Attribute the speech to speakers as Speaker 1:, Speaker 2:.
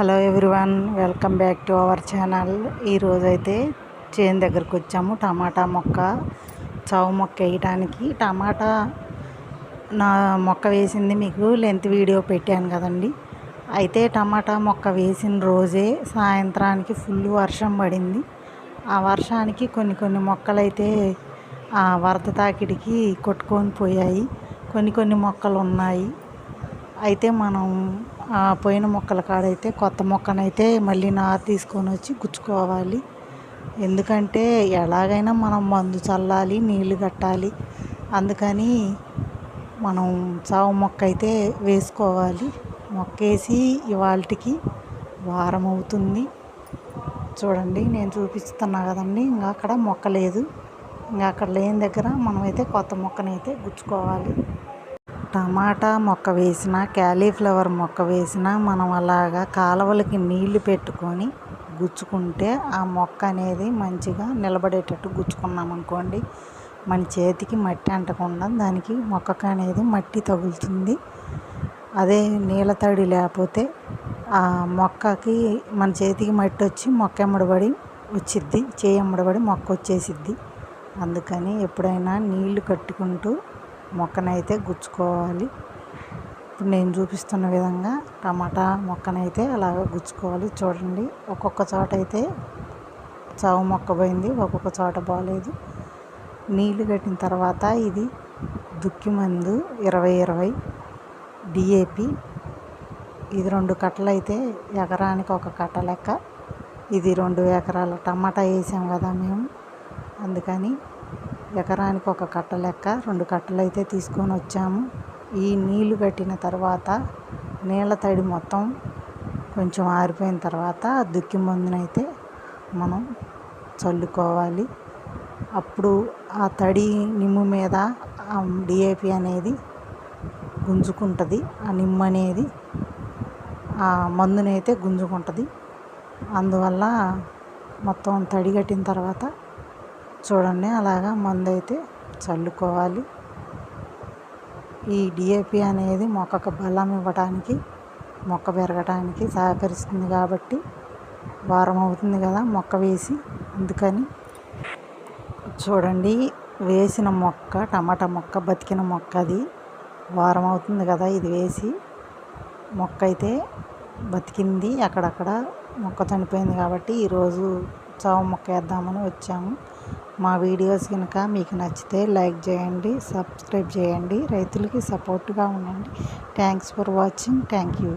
Speaker 1: Hello everyone welcome back to our channel. ఈరోజు అయితే చేను దగ్గరకు వచ్చాము. టమాటా మొక్క చావు మొక్క వేయడానికి టమాటా నా మొక్క వేసింది మీకు లెంత్ వీడియో పెట్టాను కదండి. అయితే టమాటా మొక్క వేసిన రోజే సాయంత్రానికి ఫుల్ వర్షం పడింది. ఆ వర్షానికి కొన్ని కొన్ని మొక్కలు అయితే ఆ వరద తాకిడికి కొట్టుకొని పోయాయి. కొన్ని కొన్ని మొక్కలు ఉన్నాయి అయితే మనం పోయిన మొక్కల కాడైతే కొత్త మొక్కనైతే మళ్ళీ నారు తీసుకొని వచ్చి గుచ్చుకోవాలి. ఎందుకంటే ఎలాగైనా మనం మందు చల్లాలి నీళ్ళు కట్టాలి. అందుకని మనం చావు మొక్క అయితే వేసుకోవాలి. మొక్క వేసి ఇవాళకి వారం అవుతుంది. చూడండి నేను చూపిస్తున్నా కదండి ఇంకా అక్కడ మొక్క లేదు. ఇంకా అక్కడ లేని దగ్గర మనమైతే కొత్త మొక్కనైతే గుచ్చుకోవాలి. టమాటా మొక్క వేసిన క్యాలీఫ్లవర్ మొక్క వేసిన మనం అలాగా కాలువలకి నీళ్ళు పెట్టుకొని గుచ్చుకుంటే ఆ మొక్క అనేది మంచిగా నిలబడేటట్టు గుచ్చుకున్నాం అనుకోండి. మన చేతికి మట్టి అంటకుండా దానికి మొక్కకు అనేది మట్టి తగులుతుంది. అదే నీళ్ళ తడి లేకపోతే ఆ మొక్కకి మన చేతికి మట్టి వచ్చి మొక్క ఎమ్మడబడి వచ్చిద్ది చేయి ఎమ్మడబడి మొక్క వచ్చేసిద్ది. అందుకని ఎప్పుడైనా నీళ్ళు కట్టుకుంటూ మొక్కనైతే గుచ్చుకోవాలి. ఇప్పుడు నేను చూపిస్తున్న విధంగా టమాటా మొక్కనైతే అలాగ గుచ్చుకోవాలి. చూడండి ఒక్కొక్క చోట అయితే చావు మొక్క పోయింది ఒక్కొక్క చోట బాగాలేదు నీళ్ళు కట్టిన తర్వాత ఇది దుక్కి మందు ఇరవై ఇరవై డిఏపి. ఇది రెండు కట్టలు అయితే ఎకరానికి ఒక కట్ట లెక్క. ఇది రెండు ఎకరాల. టమాటా వేసాం కదా మేము అందుకని ఎకరానికి ఒక కట్ట లెక్క రెండు కట్టలు అయితే తీసుకొని వచ్చాము. ఈ నీళ్ళు కట్టిన తర్వాత నీళ్ళ తడి మొత్తం కొంచెం ఆరిపోయిన తర్వాత దుక్కి మందునైతే మనం చల్లుకోవాలి. అప్పుడు ఆ తడి నిమ్ము మీద డిఏపి అనేది గుంజుకుంటుంది. ఆ నిమ్ము అనేది ఆ మందునైతే గుంజుకుంటుంది. అందువల్ల మొత్తం తడి కట్టిన తర్వాత చూడండి అలాగా మందు అయితే చల్లుకోవాలి. ఈ డిఏపి అనేది మొక్కకు బలం ఇవ్వడానికి మొక్క పెరగడానికి సహకరిస్తుంది కాబట్టి వారం అవుతుంది కదా మొక్క వేసి. అందుకని చూడండి వేసిన మొక్క టమాటా మొక్క బతికిన మొక్క అది వారం అవుతుంది కదా ఇది వేసి. మొక్క అయితే బతికింది అక్కడక్కడ మొక్క చనిపోయింది కాబట్టి ఈరోజు చావు మొక్క వేద్దామని వచ్చాము. మా వీడియోస్ కనుక మీకు నచ్చితే లైక్ చేయండి సబ్స్క్రైబ్ చేయండి. రైతులకి సపోర్ట్గా ఉండండి. Thanks for watching. Thank you.